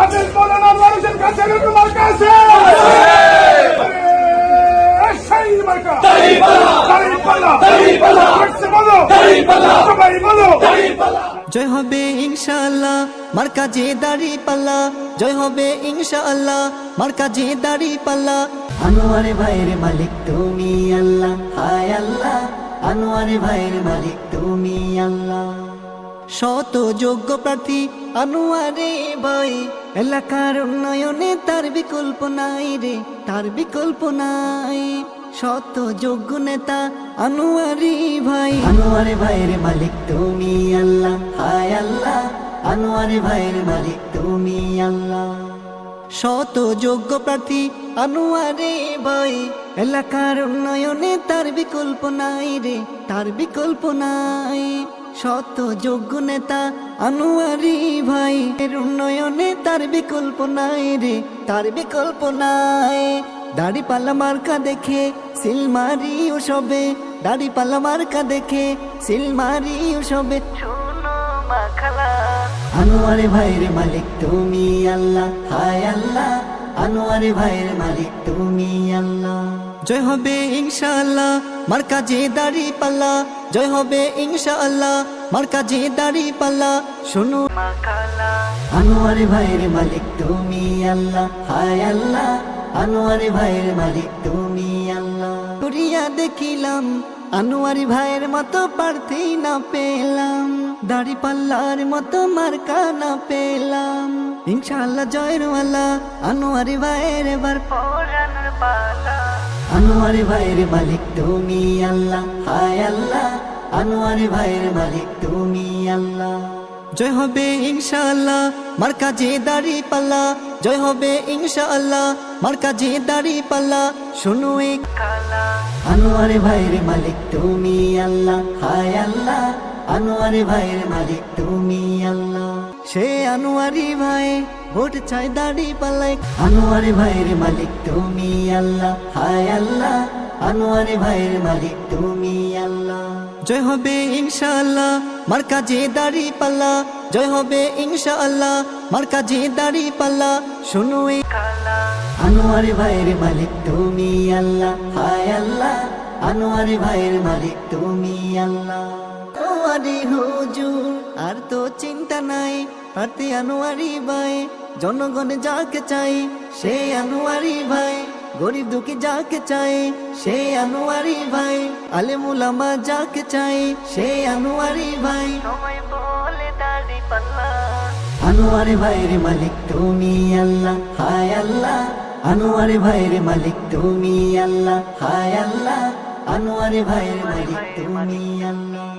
হাফেজ মৌলানা মানুষের কাছে মার্কা বলো। জয় হবে ইনশাআল্লাহ মার কাজে দাড়ি পাল্লা। জয় হবে ইনশাআল্লাহ মার কাজে দাড়ি পাল্লা। আনোয়ারে ভাইয়ের মালিক তুমি আল্লাহ। হায় আল্লাহ আনোয়ারে ভাইয়ের মালিক তুমি আল্লাহ। শত যোগ্য প্রার্থী আনোয়ারে ভাই। এলাকার উন্নয়নে তার বিকল্প নাই রে তার বিকল্প নাই। শত যোগ্য নেতা আনোয়ারি ভাই। আনোয়ারে ভাইয়ের মালিক তুমি আল্লাহ হায় আল্লাহ। আনোয়ারে ভাইয়ের মালিক তুমি আল্লাহ। শত যোগ্য প্রার্থী আনোয়ারে ভাই। এলাকার উন্নয়নে তার বিকল্প নাই রে তার বিকল্প নাই। শত যোগ্য নেতা আনোয়ারি ভাই। এর উন্নয়নে তার বিকল্প নাই রে তার বিকল্প নাই। দাড়ি পাল্লা মার্কা দেখে সিলমারি ও সবে দাড়ি পাল্লা মার্কা দেখে সিলমারি ও সবে। আনোয়ারে ভাইয়ের মালিক তুমি আল্লাহ হায় আল্লাহ। আনোয়ারে ভাইয়ের মালিক তুমি আল্লাহ। জয় হবে ইনশাআল্লাহ মার কাজে দাড়ি পাল্লা। জয় হবে ইনশাআল্লাহ মার কাজে দাড়ি পাল্লা। শোনো। আনোয়ারে ভাইয়ের মালিক তুমি আল্লাহ। হায় আল্লাহ আনোয়ারে ভাইয়ের মালিক তুমি আল্লাহ। করিয়া দেখিলাম আনোয়ারি ভাইয়ের মতো প্রার্থী না পেলাম। দাড়ি পাল্লার মতো মার্কা না পেলাম। ইনশাআল্লাহ জয়ের ওয়ালা আনোয়ারি ভাইয়ের এবার পরানোর পালা। আনোয়ারি ভাইয়ের মালিক তুমি আল্লাহ, হায় আল্লাহ। আনোয়ারি ভাইয়ের মালিক তুমি আল্লাহ। জয় হবে ইনশাআল্লাহ মার কাজে দাড়ি পাল্লা। জয় হবে ইনশাআল্লাহ মার কাজে দাড়ি পাল্লা। শুনু এক আনোয়ারে ভাইয়ের মালিক তুমি আল্লাহ, হায় আল্লাহ। আনোয়ারে ভাইয়ের মালিক, তুমি আল্লাহ। সে আনোয়ারি ভাই ভোট চাই দাড়ি পাল্লাই আনোয়ারে ভাইয়ের মালিক, তুমি আল্লাহ। হায় আল্লাহ, আনোয়ারে ভাইয়ের মালিক, তুমি আল্লাহ। জয় হবে ইনশাআল্লাহ, মার কাজে দাড়ি পাল্লা। জয় হবে ইনশাআল্লাহ, মার কাজে দাড়ি পাল্লা। শুনু আনোয়ারে ভাইয়ের মালিক, তুমি আল্লাহ। হায় আল্লাহ, আনোয়ারে ভাইয়ের মালিক, তুমি আল্লাহ। আনোয়ারি হুজুর আর তো চিন্তা নাই প্রার্থী আনোয়ারি ভাই জনগণ যাকে চাই সে আনোয়ারি ভাই গরিব দুঃখী যাকে চাই সে আনোয়ারি ভাই আলেমুলামা যাকে চাই সে আনোয়ারি ভাই। আনোয়ারে ভাইয়ের মালিক তুমি আল্লাহ হায় আল্লাহ। আনোয়ারে ভাইয়ের মালিক তুমি আল্লাহ হায় আল্লাহ। আনোয়ারে ভাইয়ের মালিক তুমি আল্লাহ।